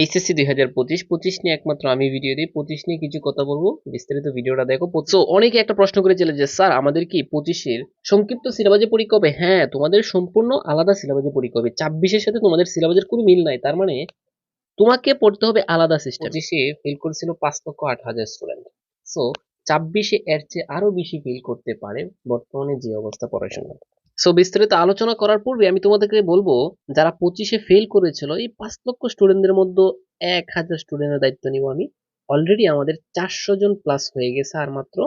HSC দুই হাজার পঁচিশ পঁচিশ নিয়ে একমাত্র আমি ভিডিও দিই। পঁচিশ নিয়ে কিছু কথা বলব। বিস্তারিত ভিডিওটা দেখো। তো অনেকে একটা প্রশ্ন করেছিল যে, স্যার, আমাদের কি পঁচিশের সংক্ষিপ্ত সিলেবাসে পরীক্ষা হবে? হ্যাঁ তোমাদের সম্পূর্ণ আলাদা সিলেবাসে পরীক্ষা হবে। ছাব্বিশের সাথে তোমাদের সিলেবাসের কোনো মিল নাই। তার মানে তোমাকে পড়তে হবে আলাদা সিস্টেম পঁচিশে ফেল করেছিল পাঁচ লক্ষ আট হাজার স্টুডেন্ট সো ছাব্বিশে এর চেয়ে আরও বেশি ফেল করতে পারে বর্তমানে যে অবস্থা পড়াশোনা। সো বিস্তারিত আলোচনা করার পূর্বে আমি তোমাদেরকে বলব, যারা পঁচিশে ফেল করেছিল, এই পাঁচ লক্ষ স্টুডেন্টদের মধ্যে এক হাজার স্টুডেন্টের দায়িত্ব নিব আমি। অলরেডি আমাদের চারশো জন প্লাস হয়ে গেছে আর মাত্র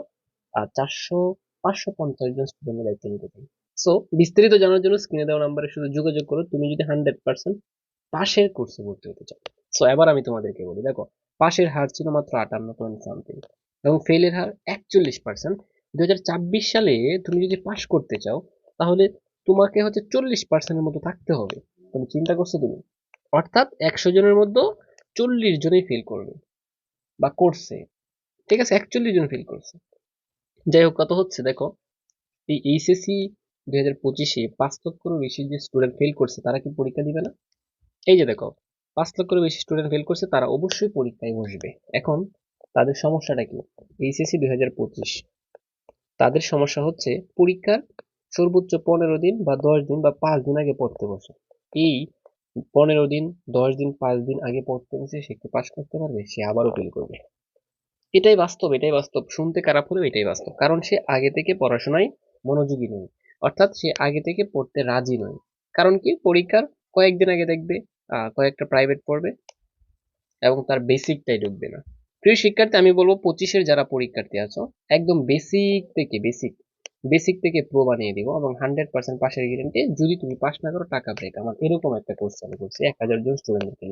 চারশো পাঁচশো পঞ্চাশ জন স্টুডেন্টের দায়িত্ব নিতে চাই সো বিস্তারিত জানার জন্য স্ক্রিনে দেওয়া নাম্বারে শুধু যোগাযোগ করো, তুমি যদি হান্ড্রেড পার্সেন্ট পাশের কোর্সে ভর্তি হতে চাও। সো এবার আমি তোমাদেরকে বলি, দেখো, পাশের হার ছিল মাত্র আটান্ন পয়েন্ট সামথিং এবং ফেলের হার একচল্লিশ পার্সেন্ট দু সালে তুমি যদি পাশ করতে চাও তাহলে তোমাকে হচ্ছে চল্লিশ পার্সেন্টের মতো থাকতে হবে। তুমি চিন্তা করছ তুমি? অর্থাৎ একশো জনের মধ্যে চল্লিশ জনই ফেল করবে বা করছে। ঠিক আছে, একচল্লিশ জন ফেল করছে। যাই হোক, কত হচ্ছে? দেখো, এই এইচএসসি দুই হাজার পঁচিশে পাঁচ লক্ষেরও বেশি যে স্টুডেন্ট ফেল করছে, তারা কি পরীক্ষা দিবে না? এই যে দেখো, পাঁচ লক্ষেরও বেশি স্টুডেন্ট ফেল করছে, তারা অবশ্যই পরীক্ষায় বসবে। এখন তাদের সমস্যাটা কি? এইচএসসি দুই হাজার পঁচিশ। তাদের সমস্যা হচ্ছে পরীক্ষার সর্বোচ্চ পনেরো দিন বা দশ দিন বা পাঁচ দিন আগে পড়তে বসে। এই পনেরো দিন, দশ দিন, পাঁচ দিন আগে পড়তে বসে সে কি পাশ করতে পারবে? সে আবারও ফেল করবে। এটাই বাস্তব এটাই বাস্তব। শুনতে খারাপ হলেও এটাই বাস্তব। কারণ সে আগে থেকে পড়াশোনায় মনোযোগী নয়। অর্থাৎ সে আগে থেকে পড়তে রাজি নয়। কারণ কি? পরীক্ষার কয়েকদিন আগে দেখবে কয়েকটা প্রাইভেট পড়বে এবং তার বেসিকটাই ঢুকবে না। প্রিয় শিক্ষার্থী, আমি বলব পঁচিশের যারা পরীক্ষার্থী আছো, একদম বেসিক থেকে বেসিক বেসিক থেকে প্রো বানিয়ে দিব এবং হান্ড্রেড পার্সেন্ট পাশের গ্যারেন্টি যদি তুমি পাস না করো, টাকা ব্রেক আমার এরকম একটা কোর্স চালু করছি, এক হাজার জন স্টুডেন্টদেরকে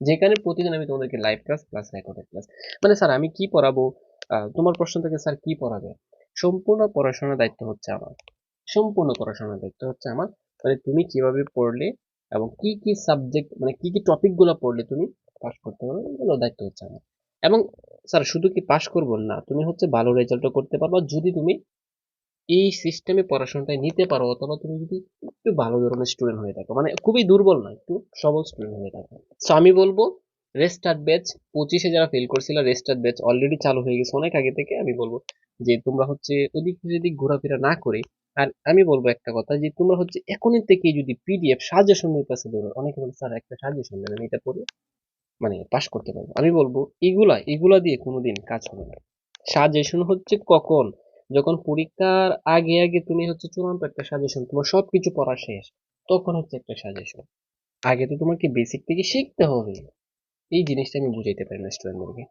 যেখানে প্রতিদিন আমি তোমাদেরকে live class plus recorded class মানে স্যার আমি কি পড়াবো? তোমার প্রশ্ন থেকে স্যার কি পড়াবে? সম্পূর্ণ পড়াশোনার দায়িত্ব হচ্ছে আমার। সম্পূর্ণ পড়াশোনার দায়িত্ব হচ্ছে আমার। মানে তুমি কীভাবে পড়লে এবং কি কি সাবজেক্ট মানে কি কি টপিকগুলো পড়লে তুমি পাস করতে পারবে, এগুলো দায়িত্ব হচ্ছে আমার। এবং স্যার শুধু কি পাস করব না, তুমি হচ্ছে ভালো রেজাল্টও করতে পারবা। যদি তুমি এই সিস্টেমে পড়াশোনাটা নিতে পারো অথবা তুমি যদি একটু ভালো ধরনের স্টুডেন্ট হয়ে থাকো। মানে খুবই দুর্বল না একটু সবল স্টুডেন্ট হয়ে থাকো। সো আমি বলব রেস্টার্ট ব্যাচ পঁচিশে যারা ফেল করছিল রেস্টার্ট ব্যাচ অলরেডি চালু হয়ে গেছে অনেক আগে থেকে। আমি বলব যে, তোমরা হচ্ছে ওদিক যেদিক ঘোরাফেরা না করে, আর আমি বলব একটা কথা যে, তোমরা হচ্ছে এখনই থেকে যদি পিডিএফ সাজেশনের কাছে ধরো অনেকে বলে স্যার, একটা সাজেশন দেবেন এটা পড়ে মানে পাশ করতে পারব। আমি বলব, এগুলা এগুলা দিয়ে কোনোদিন কাজ হবে না। সাজেশন হচ্ছে কখন? যখন পরীক্ষার আগে আগে তুমি হচ্ছে চূড়ান্ত একটা সাজেশন তোমার সবকিছু পড়া শেষ, তখন হচ্ছে একটা সাজেশন আগে তো তোমাকে বেসিক থেকে শিখতে হবে। এই জিনিসটা আমি বুঝাইতে পারি না স্টুডেন্টদেরকে